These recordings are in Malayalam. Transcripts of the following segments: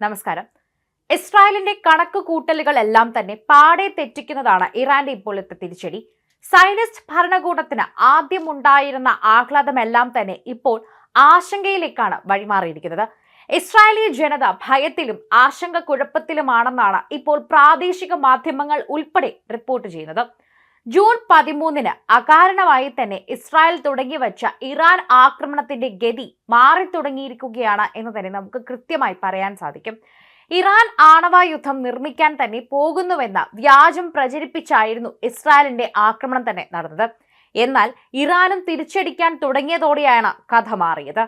നമസ്കാരം. ഇസ്രായേലിന്റെ കണക്ക് കൂട്ടലുകളെല്ലാം തന്നെ പാടെ തെറ്റിക്കുന്നതാണ് ഇറാന്റെ ഇപ്പോഴത്തെ തിരിച്ചടി. സൈനിസ്റ്റ് ഭരണകൂടത്തിന് ആദ്യമുണ്ടായിരുന്ന ആഹ്ലാദമെല്ലാം തന്നെ ഇപ്പോൾ ആശങ്കയിലേക്കാണ് വഴിമാറിയിരിക്കുന്നത്. ഇസ്രായേലി ജനത ഭയത്തിലും ആശങ്ക കുഴപ്പത്തിലുമാണെന്നാണ് ഇപ്പോൾ പ്രാദേശിക മാധ്യമങ്ങൾ ഉൾപ്പെടെ റിപ്പോർട്ട് ചെയ്യുന്നത്. ജൂൺ പതിമൂന്നിന് അകാരണമായി തന്നെ ഇസ്രായേൽ തുടങ്ങി വച്ച ഇറാൻ ആക്രമണത്തിന്റെ ഗതി മാറി തുടങ്ങിയിരിക്കുകയാണ് എന്ന് തന്നെ നമുക്ക് കൃത്യമായി പറയാൻ സാധിക്കും. ഇറാൻ ആണവായുദ്ധം നിർമ്മിക്കാൻ തന്നെ പോകുന്നുവെന്ന വ്യാജം പ്രചരിപ്പിച്ചായിരുന്നു ഇസ്രായേലിന്റെ ആക്രമണം തന്നെ നടന്നത്. എന്നാൽ ഇറാനും തിരിച്ചടിക്കാൻ തുടങ്ങിയതോടെയാണ് കഥ മാറിയത്.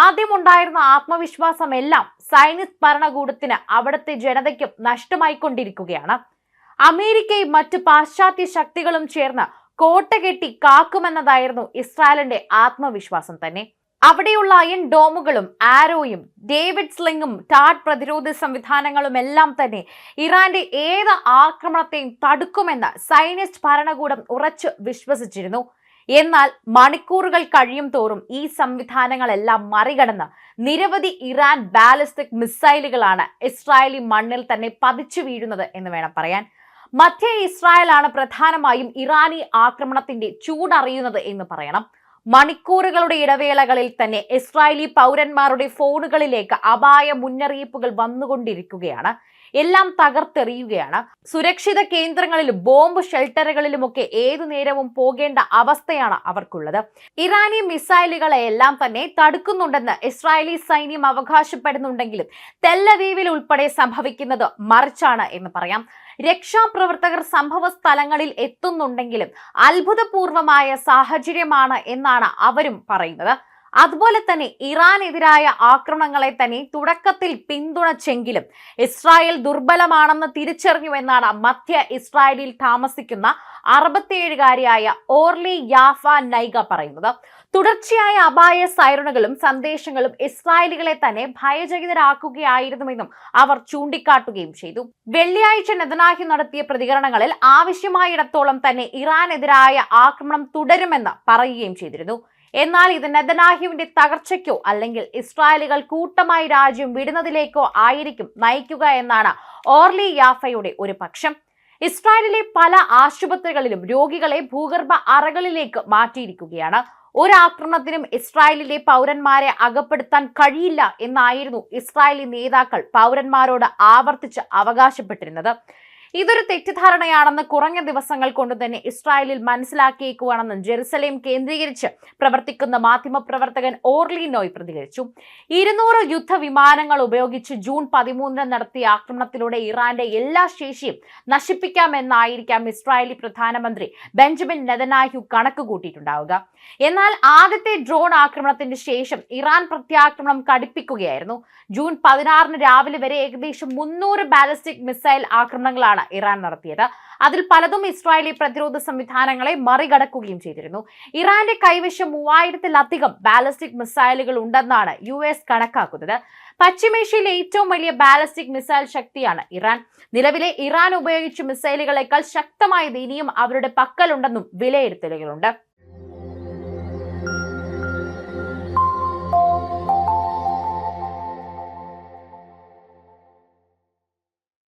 ആദ്യമുണ്ടായിരുന്ന ആത്മവിശ്വാസമെല്ലാം സൈനിക് ഭരണകൂടത്തിന് അവിടുത്തെ ജനതയ്ക്കും നഷ്ടമായിക്കൊണ്ടിരിക്കുകയാണ്. അമേരിക്കയും മറ്റ് പാശ്ചാത്യ ശക്തികളും ചേർന്ന് കോട്ട കെട്ടി കാക്കുമെന്നതായിരുന്നു ഇസ്രായേലിന്റെ ആത്മവിശ്വാസം തന്നെ. അവിടെയുള്ള അയൺ ഡോമുകളും ആരോയും ഡേവിഡ് സ്ലിങ്ങും ടാഡ് പ്രതിരോധ സംവിധാനങ്ങളും എല്ലാം തന്നെ ഇറാന്റെ ഏത് ആക്രമണത്തെയും തടുക്കുമെന്ന് സൈനിസ്റ്റ് ഭരണകൂടം ഉറച്ചു വിശ്വസിച്ചിരുന്നു. എന്നാൽ മണിക്കൂറുകൾ കഴിയും തോറും ഈ സംവിധാനങ്ങളെല്ലാം മറികടന്ന് നിരവധി ഇറാൻ ബാലിസ്റ്റിക് മിസൈലുകളാണ് ഇസ്രായേലി മണ്ണിൽ തന്നെ പതിച്ചു വീഴുന്നത് എന്ന് വേണം പറയാൻ. മധ്യ ഇസ്രായേലാണ് പ്രധാനമായും ഇറാനി ആക്രമണത്തിന്റെ ചൂടറിയുന്നത് എന്ന് പറയണം. മണിക്കൂറുകളുടെ ഇടവേളകളിൽ തന്നെ ഇസ്രായേലി പൗരന്മാരുടെ ഫോണുകളിലേക്ക് അപായ മുന്നറിയിപ്പുകൾ വന്നുകൊണ്ടിരിക്കുകയാണ്. എല്ലാം തകർത്തെറിയുകയാണ്. സുരക്ഷിത കേന്ദ്രങ്ങളിലും ബോംബ് ഷെൽട്ടറുകളിലുമൊക്കെ ഏതു നേരവും പോകേണ്ട അവസ്ഥയാണ് അവർക്കുള്ളത്. ഇറാനി മിസൈലുകളെല്ലാം തന്നെ തടുക്കുന്നുണ്ടെന്ന് ഇസ്രായേലി സൈന്യം അവകാശപ്പെടുന്നുണ്ടെങ്കിലും തെല്ലവീവിൽ ഉൾപ്പെടെ സംഭവിക്കുന്നത് മറിച്ചാണ് എന്ന് പറയാം. രക്ഷാപ്രവർത്തകർ സംഭവ സ്ഥലങ്ങളിൽ എത്തുന്നുണ്ടെങ്കിലും അത്ഭുതപൂർവമായ സാഹചര്യമാണ് എന്നാണ് അവരും പറയുന്നത്. അതുപോലെ തന്നെ ഇറാനെതിരായ ആക്രമണങ്ങളെ തന്നെ തുടക്കത്തിൽ പിന്തുണച്ചെങ്കിലും ഇസ്രായേൽ ദുർബലമാണെന്ന് തിരിച്ചറിഞ്ഞു എന്നാണ് മധ്യ ഇസ്രായേലിൽ താമസിക്കുന്ന അറുപത്തിയേഴുകാരിയായ ഓർലി യാഫ നൈഗ പറയുന്നത്. തുടർച്ചയായ അപായ സൈറണുകളും സന്ദേശങ്ങളും ഇസ്രായേലികളെ തന്നെ ഭയചകിതരാക്കുകയായിരുന്നുവെന്നും അവർ ചൂണ്ടിക്കാട്ടുകയും ചെയ്തു. വെള്ളിയാഴ്ച നെതനാഹി നടത്തിയ പ്രതികരണങ്ങളിൽ ആവശ്യമായിടത്തോളം തന്നെ ഇറാനെതിരായ ആക്രമണം തുടരുമെന്ന് പറയുകയും ചെയ്തിരുന്നു. എന്നാൽ ഇത് നെതനാഹ്യുവിന്റെ തകർച്ചയ്ക്കോ അല്ലെങ്കിൽ ഇസ്രായേലുകൾ കൂട്ടമായി രാജ്യം വിടുന്നതിലേക്കോ ആയിരിക്കും നയിക്കുക എന്നാണ് ഓർലി യാഫയുടെ ഒരു പക്ഷം. ഇസ്രായേലിലെ പല ആശുപത്രികളിലും രോഗികളെ ഭൂഗർഭ അറകളിലേക്ക് മാറ്റിയിരിക്കുകയാണ്. ഒരാക്രമണത്തിനും ഇസ്രായേലിലെ പൗരന്മാരെ അകപ്പെടുത്താൻ കഴിയില്ല എന്നായിരുന്നു ഇസ്രായേലി നേതാക്കൾ പൗരന്മാരോട് ആവർത്തിച്ച് അവകാശപ്പെട്ടിരുന്നത്. ഇതൊരു തെറ്റിദ്ധാരണയാണെന്ന് കുറഞ്ഞ ദിവസങ്ങൾ കൊണ്ട് തന്നെ ഇസ്രായേലിൽ മനസ്സിലാക്കിയേക്കുവാണെന്ന് ജെറുസലേം കേന്ദ്രീകരിച്ച് പ്രവർത്തിക്കുന്ന മാധ്യമപ്രവർത്തകൻ ഓർലി നോയ് പ്രതികരിച്ചു. ഇരുന്നൂറ് യുദ്ധ വിമാനങ്ങൾ ഉപയോഗിച്ച് ജൂൺ പതിമൂന്നിന് നടത്തിയ ആക്രമണത്തിലൂടെ ഇറാന്റെ എല്ലാ ശേഷിയും നശിപ്പിക്കാമെന്നായിരിക്കാം ഇസ്രായേലി പ്രധാനമന്ത്രി ബെഞ്ചമിൻ നെതനാഹു കണക്ക് കൂട്ടിയിട്ടുണ്ടാവുക. എന്നാൽ ആദ്യത്തെ ഡ്രോൺ ആക്രമണത്തിന് ശേഷം ഇറാൻ പ്രത്യാക്രമണം കടുപ്പിക്കുകയായിരുന്നു. ജൂൺ പതിനാറിന് രാവിലെ വരെ ഏകദേശം മുന്നൂറ് ബാലിസ്റ്റിക് മിസൈൽ ആക്രമണങ്ങളാണ് ഇറാൻ നടത്തിയത്. അതിൽ പലതും ഇസ്രായേലി പ്രതിരോധ സംവിധാനങ്ങളെ മറികടക്കുകയും ചെയ്തിരുന്നു. ഇറാന്റെ കൈവശം മൂവായിരത്തിലധികം ബാലിസ്റ്റിക് മിസൈലുകൾ ഉണ്ടെന്നാണ് യു എസ് കണക്കാക്കുന്നത്. പശ്ചിമേഷ്യയിലെ ഏറ്റവും വലിയ ബാലിസ്റ്റിക് മിസൈൽ ശക്തിയാണ് ഇറാൻ. നിലവിലെ ഇറാൻ ഉപയോഗിച്ച മിസൈലുകളെക്കാൾ ശക്തമായത് ഇനിയും അവരുടെ പക്കലുണ്ടെന്നും വിലയിരുത്തലുകളുണ്ട്.